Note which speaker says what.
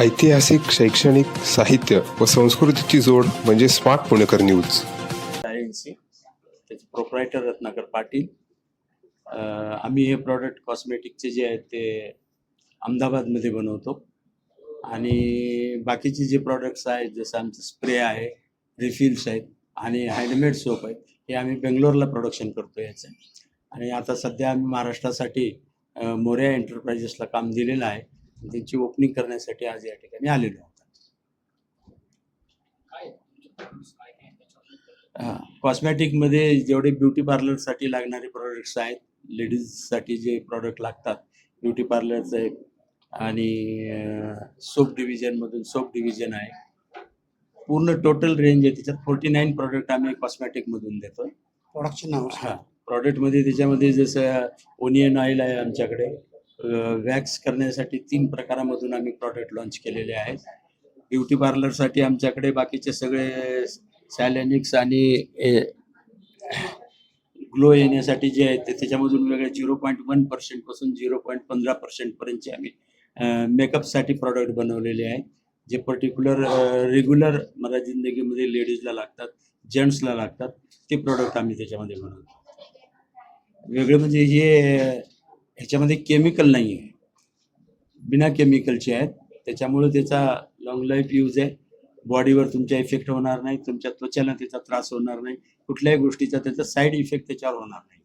Speaker 1: ऐतिहासिक शैक्षणिक साहित्य व संस्कृतीची जोड म्हणजे स्मार्ट पुणेकर न्यूज.
Speaker 2: त्याचे प्रोप्रायटर रत्नाकर पाटील. आम्ही हे प्रॉडक्ट कॉस्मेटिकचे जे आहेत ते अहमदाबादमध्ये बनवतो. आणि बाकीचे जे प्रॉडक्ट्स आहेत जसं आमचं स्प्रे आहे रिफिल्स आहेत आणि हँडमेड सोप आहेत हे आम्ही बेंगलोरला प्रोडक्शन करतो याचं. आणि आता सध्या आम्ही महाराष्ट्रासाठी मोर्या एंटरप्राइजेसला काम दिलेलं आहे. त्यांची ओपनिंग करण्यासाठी आज या ठिकाणी आलेलो आहोत. कॉस्मॅटिकमध्ये जेवढे ब्युटी पार्लरसाठी लागणारे प्रोडक्ट्स आहेत लेडीजसाठी जे प्रॉडक्ट लागतात ब्युटी पार्लरचे आणि सोप डिव्हिजनमधून सोप डिव्हिजन आहे. पूर्ण टोटल रेंज आहे त्याच्यात फोर्टी नाईन प्रॉडक्ट आम्ही कॉस्मॅटिकमधून देतो.
Speaker 3: प्रोडक्टचे नाव
Speaker 2: हां प्रॉडक्टमध्ये त्याच्यामध्ये जसं ओनियन ऑइल आहे आमच्याकडे. वॅक्स करण्यासाठी तीन प्रकारामधून आम्ही प्रॉडक्ट लॉन्च केलेले आहेत. ब्युटी पार्लरसाठी आमच्याकडे बाकीचे सगळे सॅलेनिक्स आणि ग्लो येण्यासाठी जे आहेत ते त्याच्यामधून वेगळे झिरो पॉईंट वन पर्सेंटपासून झिरो पॉईंट पंधरा पर्सेंटपर्यंतचे आम्ही मेकअपसाठी प्रॉडक्ट बनवलेले आहेत. जे पर्टिक्युलर रेग्युलर मला जिंदगीमध्ये लेडीजला लागतात जेंट्सला लागतात ते प्रॉडक्ट आम्ही त्याच्यामध्ये बनवतो. वेगळं म्हणजे हे ह्याच्यामध्ये केमिकल नाही आहे बिना केमिकलचे आहेत. त्याच्यामुळे त्याचा लॉंग लाईफ यूज आहे. बॉडीवर तुमच्या इफेक्ट होणार नाही. तुमच्या त्वचेला त्याचा त्रास होणार नाही. कुठल्याही गोष्टीचा त्याचा साईड इफेक्ट त्याच्यावर होणार नाही.